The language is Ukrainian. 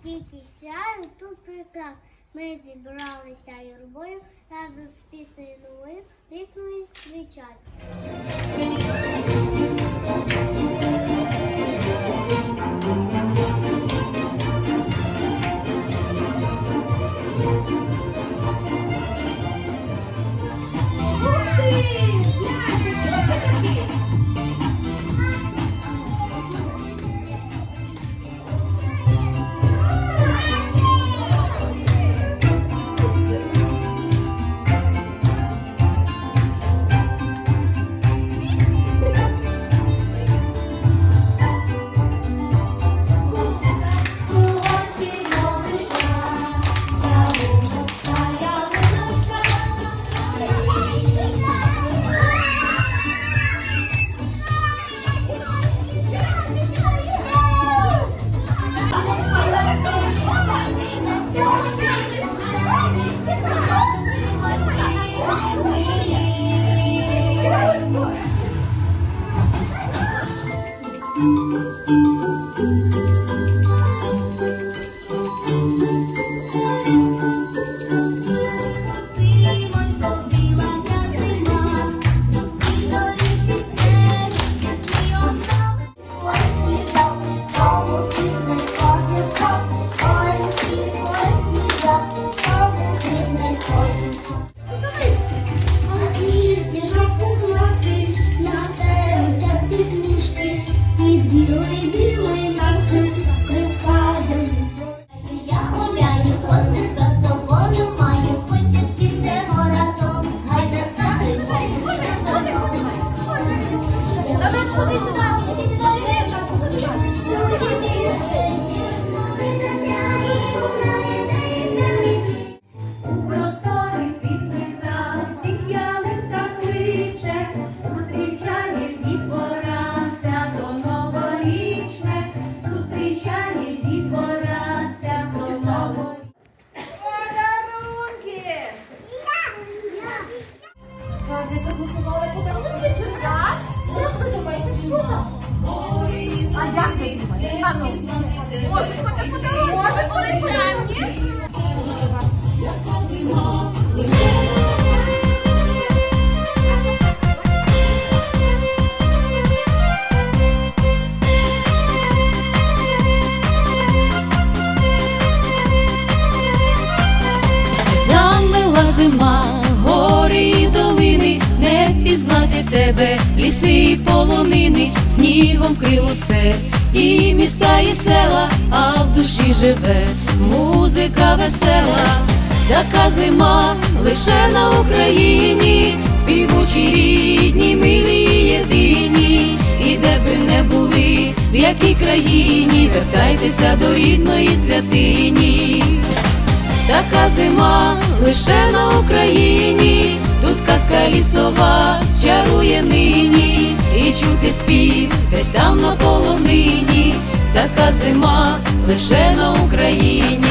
скільки сяю тут прикрас. Ми зібралися юрбою разом з піснею новою рікну зустрічать. Думаєте? А ну, може подарунки? Може бути прянки? Не впізнати тебе, ліси і полонини, снігом крило все, і міста, і села, а в душі живе. Музика весела, така зима лише на Україні, співучі рідні, милі єдині, і де би не були, в якій країні, вертайтеся до рідної святині. Така зима лише на Україні, казка лісова чарує нині, і чути спів десь там на полонині, така зима лише на Україні.